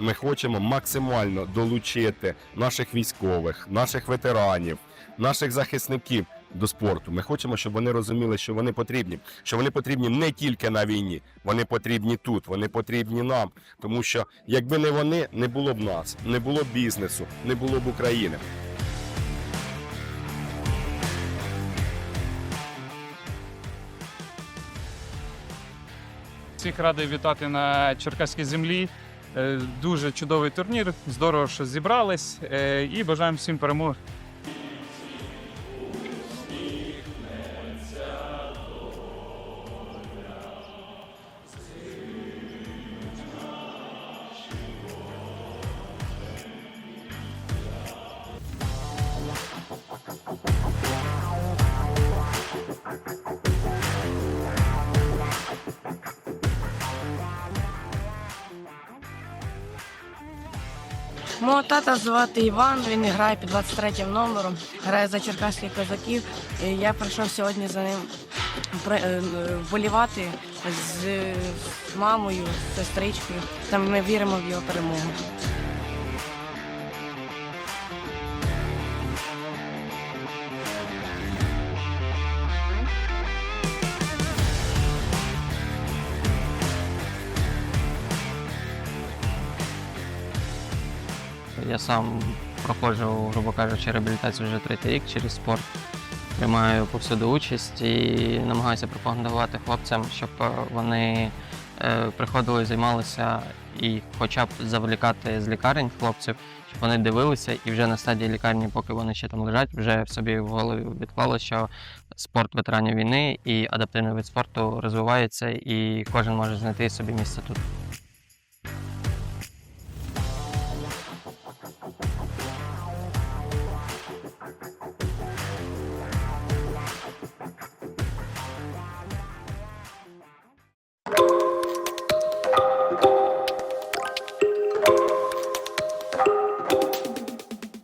ми хочемо максимально долучити наших військових, наших ветеранів, наших захисників до спорту. Ми хочемо, щоб вони розуміли, що вони потрібні, що вони потрібні не тільки на війні, вони потрібні тут, вони потрібні нам. Тому що якби не вони, не було б нас, не було б бізнесу, не було б України. Всіх радий вітати на Черкаській землі. Е, Дуже чудовий турнір. Здорово, що зібрались. Е, І бажаємо всім перемог. Мого тата звати Іван, він грає під 23 номером, грає за черкаських козаків. І я прийшов сьогодні за ним е, вболівати з мамою, з сестричкою. Там ми віримо в його перемогу. Я сам проходжу, грубо кажучи, реабілітацію вже третій рік через спорт. Приймаю повсюди участь і намагаюся пропагандувати хлопцям, щоб е, вони е, приходили, займалися і хоча б завлікати з лікарень хлопців, щоб вони дивилися і вже на стадії лікарні, поки вони ще там лежать, вже в собі в голові відклали, що спорт ветеранів війни і адаптивний вид спорту розвивається, і кожен може знайти собі місце тут. Bye.